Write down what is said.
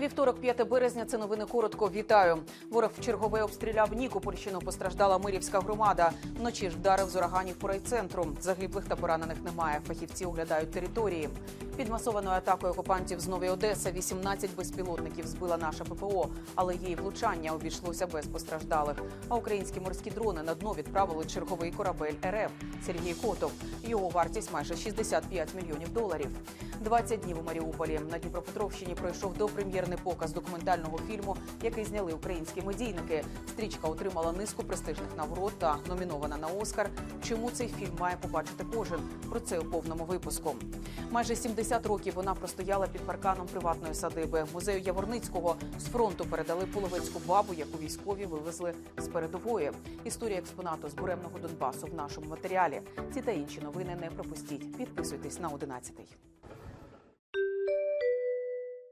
Вівторок, 5 березня. Це новини коротко. Вітаю. Ворог в чергове обстріляв Нікопольщину. Постраждала Мирівська громада. Вночі ж вдарив з ураганів по райцентру. Загиблих та поранених немає. Фахівці оглядають території. Під масованою атакою окупантів з Нової Одеси 18 безпілотників збила наша ППО, але її влучання обійшлося без постраждалих. А українські морські дрони на дно відправили черговий корабель РФ Сергій Котов. Його вартість майже 65 мільйонів доларів. 20 днів у Маріуполі на Дніпропетровщині пройшов допрем'єрний показ документального фільму, який зняли українські медійники. Стрічка отримала низку престижних нагород та номінована на Оскар. Чому цей фільм має побачити кожен? Про це у повному випуску. Майже 70 років вона простояла під парканом приватної садиби. Музею Яворницького з фронту передали половецьку бабу, яку військові вивезли з передової. Історія експонату з буремного Донбасу в нашому матеріалі. Ці та інші новини не пропустіть. Підписуйтесь на 11.